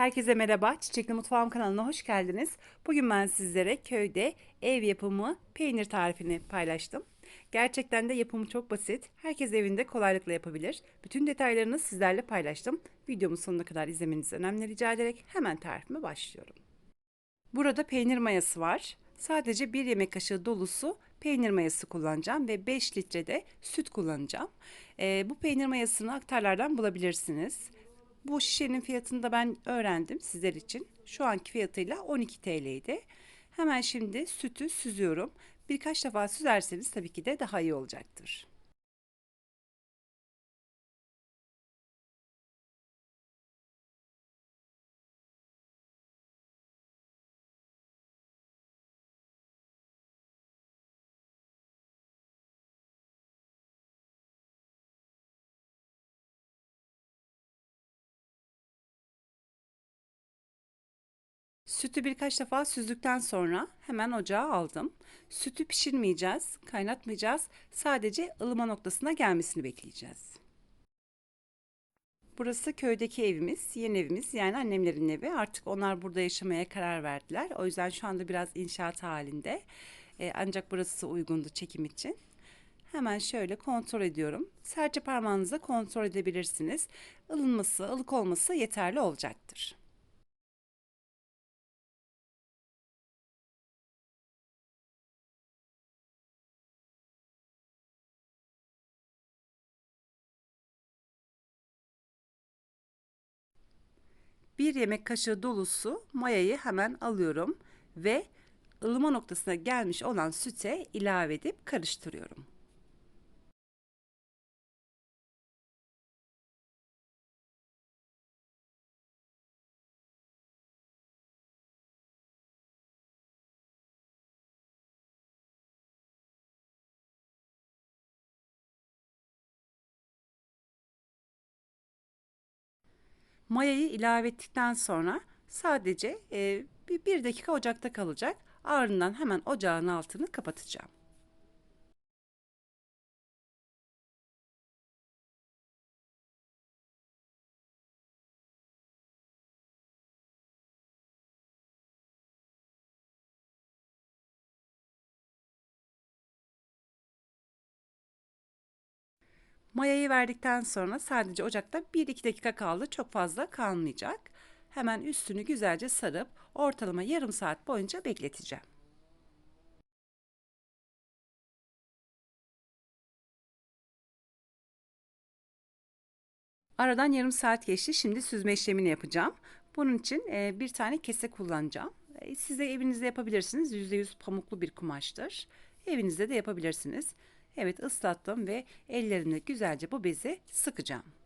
Herkese merhaba. Çiçekli Mutfağım kanalına hoş geldiniz. Bugün ben sizlere köyde ev yapımı peynir tarifini paylaştım. Gerçekten de yapımı çok basit. Herkes evinde kolaylıkla yapabilir. Bütün detaylarını sizlerle paylaştım. Videomun sonuna kadar izlemenizi önemli rica ederek hemen tarifime başlıyorum. Burada peynir mayası var. Sadece bir yemek kaşığı dolusu peynir mayası kullanacağım ve 5 litre de süt kullanacağım. Ee, bu peynir mayasını aktarlardan bulabilirsiniz. Bu şişenin fiyatını da ben öğrendim sizler için. Şu anki fiyatıyla 12 TL'ydi. Hemen şimdi sütü süzüyorum. Birkaç defa süzerseniz tabii ki de daha iyi olacaktır. Sütü birkaç defa süzdükten sonra hemen ocağa aldım. Sütü pişirmeyeceğiz, kaynatmayacağız. Sadece ılıma noktasına gelmesini bekleyeceğiz. Burası köydeki evimiz, yeni evimiz yani annemlerin evi. Artık onlar burada yaşamaya karar verdiler. O yüzden şu anda biraz inşaat halinde. Ee, ancak burası uygundu çekim için. Hemen şöyle kontrol ediyorum. Serçe parmağınızla kontrol edebilirsiniz. Ilınması, ılık olması yeterli olacaktır. Bir yemek kaşığı dolusu mayayı hemen alıyorum ve ılıma noktasına gelmiş olan süte ilave edip karıştırıyorum. Mayayı ilave ettikten sonra sadece e, bir, dakika ocakta kalacak. Ardından hemen ocağın altını kapatacağım. Mayayı verdikten sonra sadece ocakta 1-2 dakika kaldı. Çok fazla kalmayacak. Hemen üstünü güzelce sarıp ortalama yarım saat boyunca bekleteceğim. Aradan yarım saat geçti. Şimdi süzme işlemini yapacağım. Bunun için bir tane kese kullanacağım. Siz de evinizde yapabilirsiniz. %100 pamuklu bir kumaştır. Evinizde de yapabilirsiniz. Evet ıslattım ve ellerimle güzelce bu bezi sıkacağım.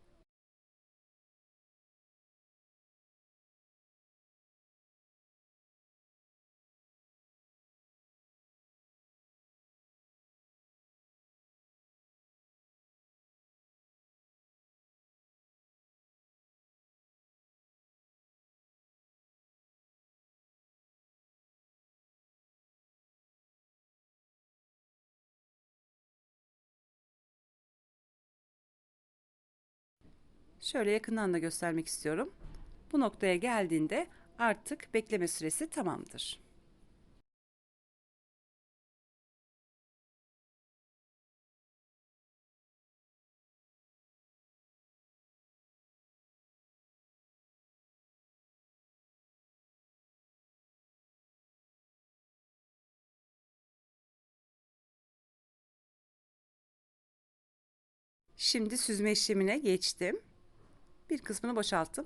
Şöyle yakından da göstermek istiyorum. Bu noktaya geldiğinde artık bekleme süresi tamamdır. Şimdi süzme işlemine geçtim. Bir kısmını boşalttım.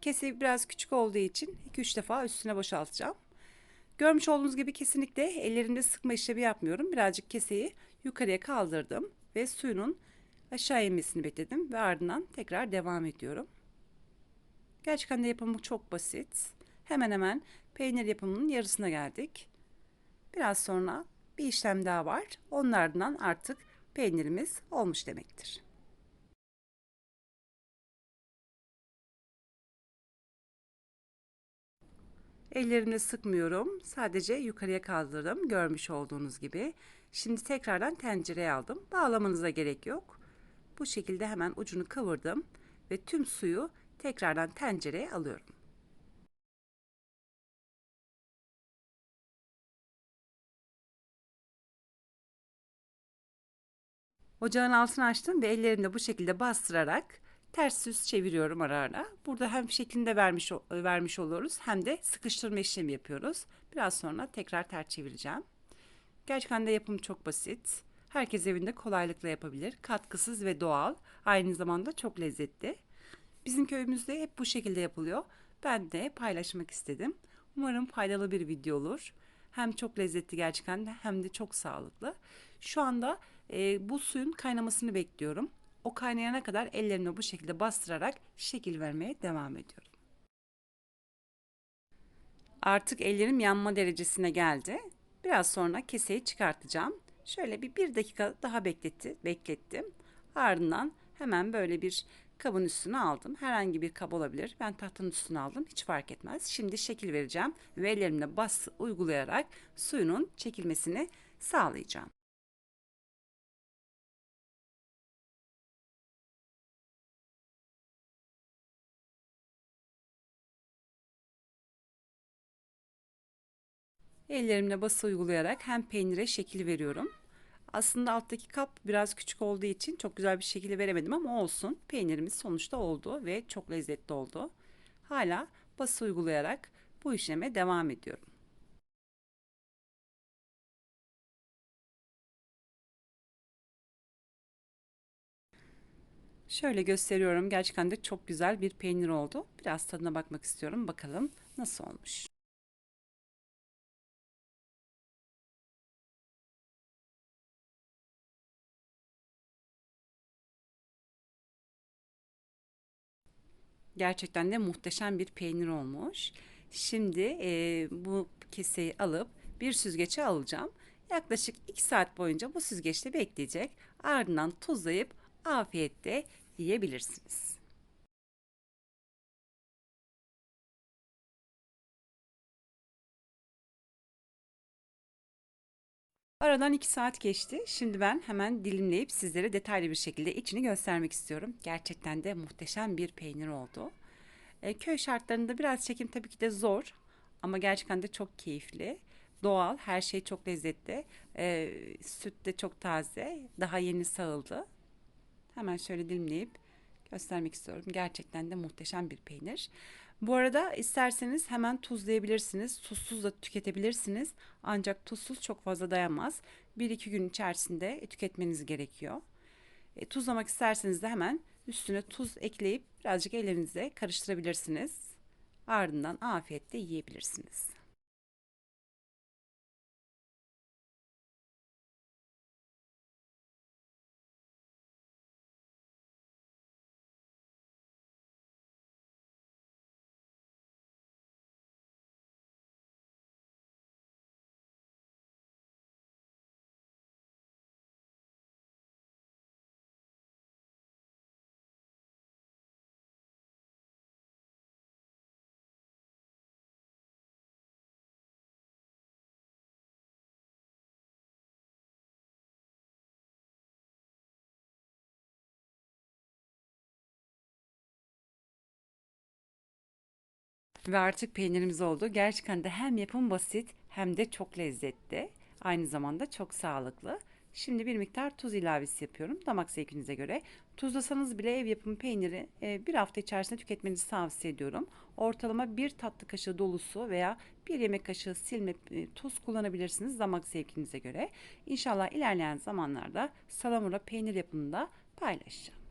Kese biraz küçük olduğu için 2-3 defa üstüne boşaltacağım. Görmüş olduğunuz gibi kesinlikle ellerimde sıkma işlemi yapmıyorum. Birazcık keseyi yukarıya kaldırdım ve suyunun aşağı inmesini bekledim ve ardından tekrar devam ediyorum. Gerçekten de yapımı çok basit. Hemen hemen peynir yapımının yarısına geldik. Biraz sonra bir işlem daha var. Onun ardından artık peynirimiz olmuş demektir. Ellerimle sıkmıyorum. Sadece yukarıya kaldırdım. Görmüş olduğunuz gibi. Şimdi tekrardan tencereye aldım. Bağlamanıza gerek yok. Bu şekilde hemen ucunu kıvırdım ve tüm suyu tekrardan tencereye alıyorum. Ocağın altını açtım ve ellerimle bu şekilde bastırarak ters yüz çeviriyorum ara ara. Burada hem şeklinde vermiş vermiş oluyoruz hem de sıkıştırma işlemi yapıyoruz. Biraz sonra tekrar ters çevireceğim. Gerçekten de yapımı çok basit. Herkes evinde kolaylıkla yapabilir. Katkısız ve doğal. Aynı zamanda çok lezzetli. Bizim köyümüzde hep bu şekilde yapılıyor. Ben de paylaşmak istedim. Umarım faydalı bir video olur. Hem çok lezzetli gerçekten hem de çok sağlıklı. Şu anda e, bu suyun kaynamasını bekliyorum. O kaynayana kadar ellerimle bu şekilde bastırarak şekil vermeye devam ediyorum. Artık ellerim yanma derecesine geldi. Biraz sonra keseyi çıkartacağım. Şöyle bir, bir dakika daha bekletti, beklettim. Ardından hemen böyle bir kabın üstüne aldım. Herhangi bir kab olabilir. Ben tahtanın üstüne aldım. Hiç fark etmez. Şimdi şekil vereceğim ve ellerimle bas uygulayarak suyunun çekilmesini sağlayacağım. Ellerimle bası uygulayarak hem peynire şekil veriyorum. Aslında alttaki kap biraz küçük olduğu için çok güzel bir şekilde veremedim ama olsun. Peynirimiz sonuçta oldu ve çok lezzetli oldu. Hala bası uygulayarak bu işleme devam ediyorum. Şöyle gösteriyorum. Gerçekten de çok güzel bir peynir oldu. Biraz tadına bakmak istiyorum. Bakalım nasıl olmuş. Gerçekten de muhteşem bir peynir olmuş. Şimdi e, bu keseyi alıp bir süzgeçe alacağım. Yaklaşık 2 saat boyunca bu süzgeçte bekleyecek. Ardından tuzlayıp afiyetle yiyebilirsiniz. Aradan 2 saat geçti. Şimdi ben hemen dilimleyip sizlere detaylı bir şekilde içini göstermek istiyorum. Gerçekten de muhteşem bir peynir oldu. E, köy şartlarında biraz çekim tabii ki de zor ama gerçekten de çok keyifli. Doğal, her şey çok lezzetli. E, süt de çok taze, daha yeni sağıldı. Hemen şöyle dilimleyip göstermek istiyorum. Gerçekten de muhteşem bir peynir. Bu arada isterseniz hemen tuzlayabilirsiniz. Tuzsuz da tüketebilirsiniz. Ancak tuzsuz çok fazla dayanmaz. 1-2 gün içerisinde tüketmeniz gerekiyor. E, tuzlamak isterseniz de hemen üstüne tuz ekleyip birazcık ellerinizle karıştırabilirsiniz. Ardından afiyetle yiyebilirsiniz. Ve artık peynirimiz oldu. Gerçekten de hem yapım basit hem de çok lezzetli. Aynı zamanda çok sağlıklı. Şimdi bir miktar tuz ilavesi yapıyorum damak zevkinize göre. Tuzlasanız bile ev yapımı peyniri e, bir hafta içerisinde tüketmenizi tavsiye ediyorum. Ortalama bir tatlı kaşığı dolusu veya bir yemek kaşığı silme e, tuz kullanabilirsiniz damak zevkinize göre. İnşallah ilerleyen zamanlarda salamura peynir yapımında paylaşacağım.